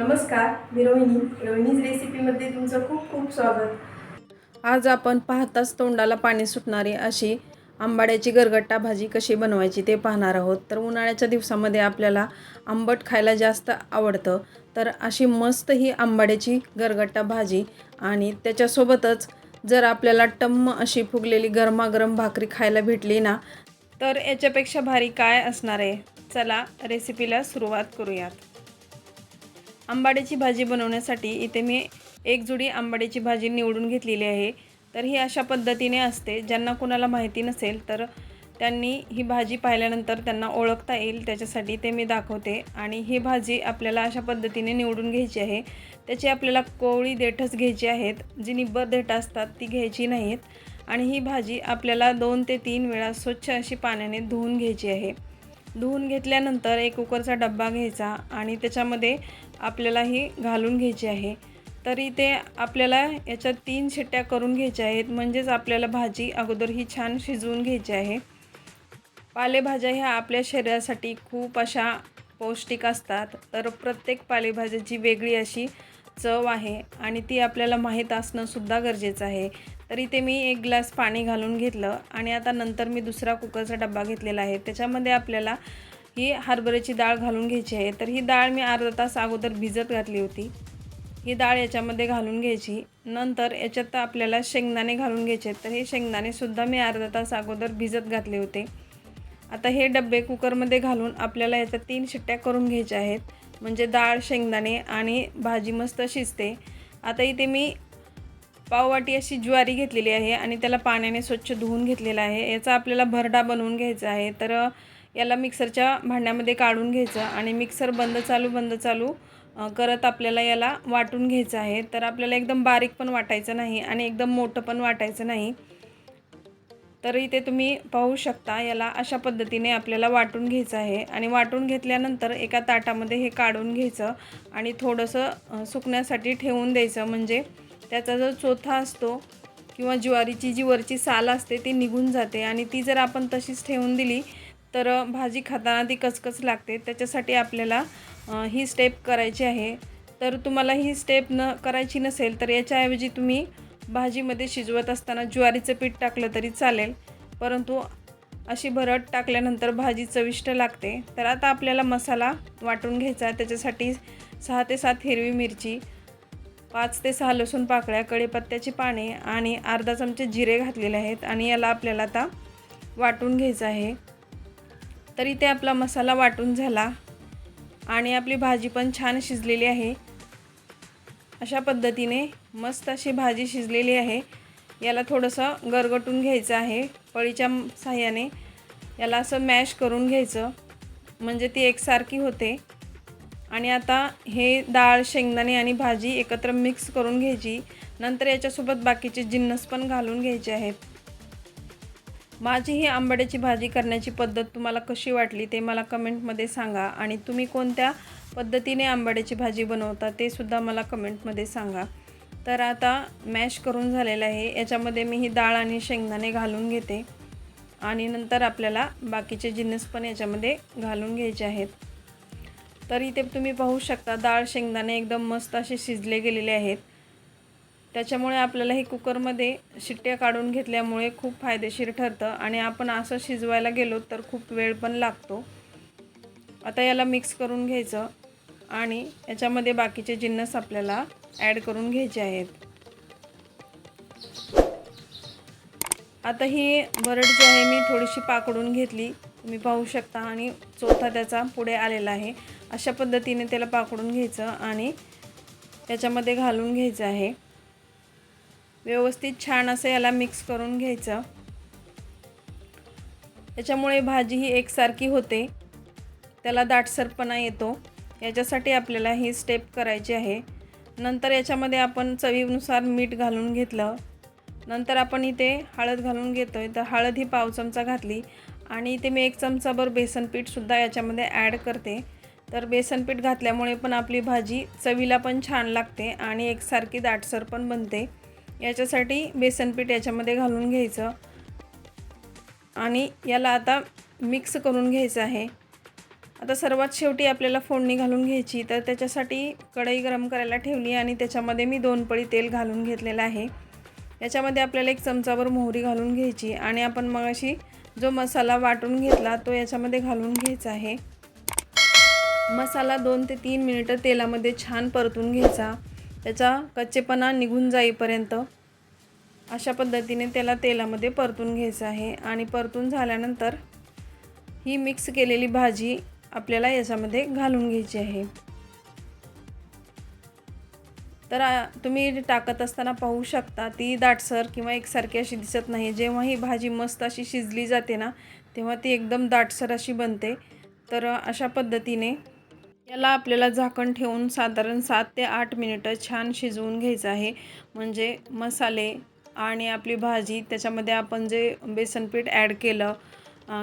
नमस्कार मी रोहिणी. रोहिणीज रेसिपीमध्ये तुमचं खूप खूप स्वागत. आज आपण पाहताच तोंडाला पाणी सुटणारी अशी आंबाड्याची गरगट्टा भाजी कशी बनवायची ते पाहणार आहोत. तर उन्हाळ्याच्या दिवसामध्ये आपल्याला आंबट खायला जास्त आवडतं. तर अशी मस्त ही आंबाड्याची गरगट्टा भाजी आणि त्याच्यासोबतच जर आपल्याला टम्म अशी फुगलेली गरमागरम भाकरी खायला भेटली ना तर याच्यापेक्षा भारी काय असणार आहे? चला रेसिपीला सुरुवात करूयात. आंबाड्याची भाजी बनवण्यासाठी इथे मी एक जुडी आंबाड्याची भाजी निवडून घेतलेली आहे. तर ही अशा पद्धतीने असते. ज्यांना कोणाला माहिती नसेल तर त्यांनी ही भाजी पाहिल्यानंतर त्यांना ओळखता येईल. त्याच्यासाठी ते मी दाखवते. आणि ही भाजी आपल्याला अशा पद्धतीने निवडून घ्यायची आहे. त्याची आपल्याला कोवळी देठच घ्यायची आहेत. जी निब्बर देठं असतात ती घ्यायची नाहीत. आणि ही भाजी आपल्याला दोन ते तीन वेळा स्वच्छ अशी पाण्याने धुवून घ्यायची आहे. धुवून घेतल्यानंतर एक कुकरचा डब्बा घ्यायचा आणि त्याच्यामध्ये आपल्याला ही घालून घ्यायची आहे. तरी ते आपल्याला याच्यात तीन शिट्ट्या करून घ्यायच्या आहेत. म्हणजेच आपल्याला भाजी अगोदर ही छान शिजवून घ्यायची आहे. पालेभाज्या ह्या आपल्या शरीरासाठी खूप अशा पौष्टिक असतात. तर प्रत्येक पालेभाज्याची वेगळी अशी चव आहे आणि ती आपल्याला माहीत असणंसुद्धा गरजेचं आहे. तर इथे मी एक ग्लास पाणी घालून घेतलं आणि आता नंतर मी दुसरा कुकरचा डब्बा घेतलेला आहे. त्याच्यामध्ये आपल्याला ही हरभऱ्याची डाळ घालून घ्यायची आहे. तर ही डाळ मी अर्धा तास अगोदर भिजत घातली होती. ही डाळ याच्यामध्ये घालून घ्यायची. नंतर याच्यात आपल्याला शेंगदाणे घालून घ्यायचे तर हे शेंगदाणेसुद्धा मी अर्धा तास अगोदर भिजत घातले होते. आता हे डबे कुकरमध्ये घालून आपल्याला याच्या तीन शिट्ट्या करून घ्यायच्या आहेत. म्हणजे डाळ शेंगदाणे आणि भाजी मस्त शिजते. आता इथे मी पाववाटी अशी ज्वारी घेतलेली आहे आणि त्याला पाण्याने स्वच्छ धुवून घेतलेला आहे. याचा आपल्याला भरडा बनवून घ्यायचा आहे. तर याला मिक्सरच्या भांड्यामध्ये काढून घ्यायचं आणि मिक्सर बंद चालू बंद चालू करत आपल्याला याला वाटून घ्यायचं आहे. तर आपल्याला एकदम बारीक पण वाटायचं नाही आणि एकदम मोठं पण वाटायचं नाही. तर इथे तुम्ही पाहू शकता याला अशा पद्धतीने आपल्याला वाटून घ्यायचं आहे आणि वाटून घेतल्यानंतर एका ताटामध्ये हे काढून घ्यायचं आणि थोडंसं सुकण्यासाठी ठेवून द्यायचं. म्हणजे त्याचा जो चोथा असतो किंवा ज्वारीची जी वरची साल असते ती निघून जाते आणि ती जर आपण तशीच ठेवून दिली तर भाजी खाताना ती कचकच लागते. त्याच्यासाठी आपल्याला ही स्टेप करायची आहे. तर तुम्हाला ही स्टेप न करायची नसेल तर याच्याऐवजी तुम्ही भाजीमध्ये शिजवत असताना ज्वारीचं पीठ टाकलं तरी चालेल. परंतु अशी भरट टाकल्यानंतर भाजी चविष्ट लागते. तर आता आपल्याला मसाला वाटून घ्यायचा त्याच्यासाठी सहा ते सात हिरवी मिरची पाच ते सहा लसूण पाकळ्या कढीपत्त्याची पाने आणि अर्धा चमचे जिरे घातलेले आहेत आणि याला आपल्याला आता वाटून घ्यायचं आहे. तर इथे आपला मसाला वाटून झाला आणि आपली भाजी पण छान शिजलेली आहे. अशा पद्धतीने मस्त अशी भाजी शिजलेली आहे. याला थोडंसं गरगटून घ्यायचं आहे. पळीच्या साह्याने याला असं मॅश करून घ्यायचं. म्हणजे ती एकसारखी होते. आणि आता हे डाळ शेंगदाणे आणि भाजी एकत्र मिक्स करून घ्यायची. नंतर याच्यासोबत बाकीचे जिन्नस पण घालून घ्यायचे आहेत. माझी ही आंबाड्याची भाजी करण्याची पद्धत तुम्हाला कशी वाटली ते मला कमेंटमध्ये सांगा. आणि तुम्ही कोणत्या पद्धतीने आंबाड्याची भाजी बनवता ते सुद्धा मला कमेंटमध्ये सांगा. तर आता मॅश करून झालेलं आहे. याच्यामध्ये मी ही डाळ आणि शेंगदाणे घालून घेते. आणि नंतर आपल्याला बाकीचे जिन्नस पण याच्यामध्ये घालून घ्यायचे आहेत. तर इथे तुम्ही पाहू शकता. डाळ शेंगदाणे एकदम मस्त असे शिजले गेलेले आहेत. त्याच्यामुळे आपल्याला हे कुकरमध्ये शिट्ट्या काढून घेतल्यामुळे खूप फायदेशीर ठरतं. आणि आपण असं शिजवायला गेलो तर खूप वेळ पण लागतो. आता याला मिक्स करून घ्यायचं. आणि याच्यामध्ये बाकीचे जिन्नस आपल्याला ॲड करून घ्यायचे आहेत. आता ही बरड जी आहे मी थोडीशी पाकडून घेतली. तुम्ही पाहू शकता. आणि चौथा त्याचा पुढे आलेला आहे. अशा पद्धतीने त्याला पाकडून घ्यायचं आणि त्याच्यामध्ये घालून घ्यायचं आहे. व्यवस्थित छान असं याला मिक्स करून घ्यायचं. त्याच्यामुळे भाजी ही एकसारखी होते. त्याला दाटसरपणा येतो. याच्यासाठी आपल्याला ही स्टेप करायची आहे. नंतर याच्यामध्ये आपण चवीनुसार मीठ घालून घेतलं. नंतर आपण इथे हळद घालून घेतो आहे तर हळद ही पाव चमचा घातली आणि इथे मी एक चमचाभर बेसन पीठसुद्धा याच्यामध्ये ॲड करते. तर बेसन पीठ घातल्यामुळे पण आपली भाजी चवीला पण छान लागते आणि एकसारखी दाटसर पण बनते. याच्यासाठी बेसन पीठ याच्यामध्ये घालून घ्यायचं. आणि याला आता मिक्स करून घ्यायचं आहे. आता सर्वात शेवटी आपल्याला फोडणी घालून घ्यायची. तर त्याच्यासाठी कढई गरम करायला ठेवली आणि त्याच्यामध्ये मी दोन पळी तेल घालून घेतलेलं आहे. याच्यामध्ये आपल्याला एक चमचाभर मोहरी घालून घ्यायची आणि आपण मग अशी जो मसाला वाटून घेतला तो याच्यामध्ये घालून घ्यायचा आहे. मसाला दोन ते तीन मिनिटं तेलामध्ये छान परतून घ्यायचा. त्याचा कच्चेपणा निघून जाईपर्यंत अशा पद्धतीने त्याला तेलामध्ये परतून घ्यायचं आहे. आणि परतून झाल्यानंतर ही मिक्स केलेली भाजी आपल्याला याच्यामध्ये घालून घ्यायची आहे. तर तुम्ही टाकत असताना पाहू शकता ती दाटसर किंवा एकसारखी अशी दिसत नाही. जेव्हा ही भाजी मस्त अशी शिजली जाते ना तेव्हा ती एकदम दाटसर अशी बनते. तर अशा पद्धतीने याला आपल्याला झाकण ठेवून साधारण सात ते आठ मिनिटं छान शिजवून घ्यायचं आहे. म्हणजे मसाले आणि आपली भाजी त्याच्यामध्ये आपण जे बेसनपीठ ॲड केलं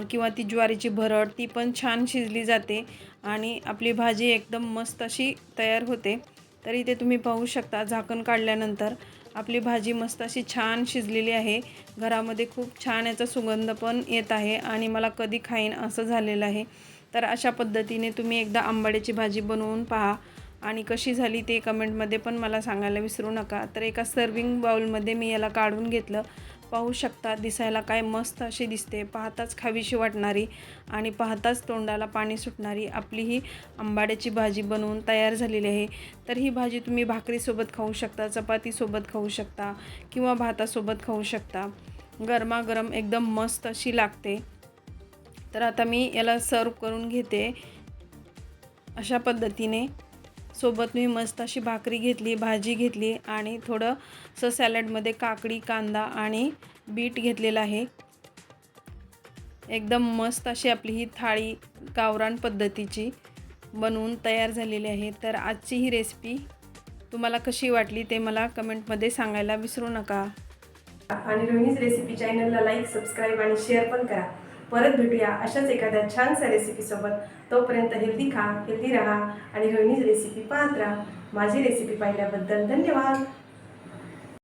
किंवा ती ज्वारीची भरड ती पण छान शिजली जाते आणि आपली भाजी एकदम मस्त अशी तयार होते. तर इथे तुम्ही पाहू शकता झाकण काढल्यानंतर आपली भाजी मस्त अशी छान शिजलेली आहे. घरामध्ये खूप छान याचा सुगंध पण येत आहे आणि मला कधी खाईन असं झालेलं आहे. तर अशा पद्धतीने तुम्ही एकदा आंबाड्याची भाजी बनवून पहा. आणि कशी झाली ते कमेंटमध्ये पण मला सांगायला विसरू नका. तर एका सर्विंग बाउलमध्ये मी याला काढून घेतलं. पाहू शकता दिसायला काय मस्त अशी दिसते. पाहताच खावीशी वाटणारी आणि पाहताच तोंडाला पाणी सुटणारी आपली ही आंबाड्याची भाजी बनवून तयार झालेली आहे. तर ही भाजी तुम्ही भाकरीसोबत खाऊ शकता चपातीसोबत खाऊ शकता किंवा भातासोबत खाऊ शकता. गरमागरम एकदम मस्त अशी लागते. तर आता मी याला सर्व करून घेते. अशा पद्धतीने सोबत मी मस्त अशी भाकरी घेतली भाजी घेतली आणि थोडंसं सॅलडमध्ये काकडी कांदा आणि बीट घेतलेलं आहे. एकदम मस्त अशी आपली ही थाळी गावरान पद्धतीची बनवून तयार झालेली आहे. तर आजची ही रेसिपी तुम्हाला कशी वाटली ते मला कमेंटमध्ये सांगायला विसरू नका. आणि रोहिणीच रेसिपी चॅनलला लाईक सबस्क्राईब आणि शेअर पण करा. परत भेटूया अशाच एखाद्या छानशा रेसिपीसोबत तोपर्यंत हेल्दी खा हेल्दी राहा आणि रोहिणीज रेसिपी पाहत राहा. माझी रेसिपी पाहिल्याबद्दल धन्यवाद.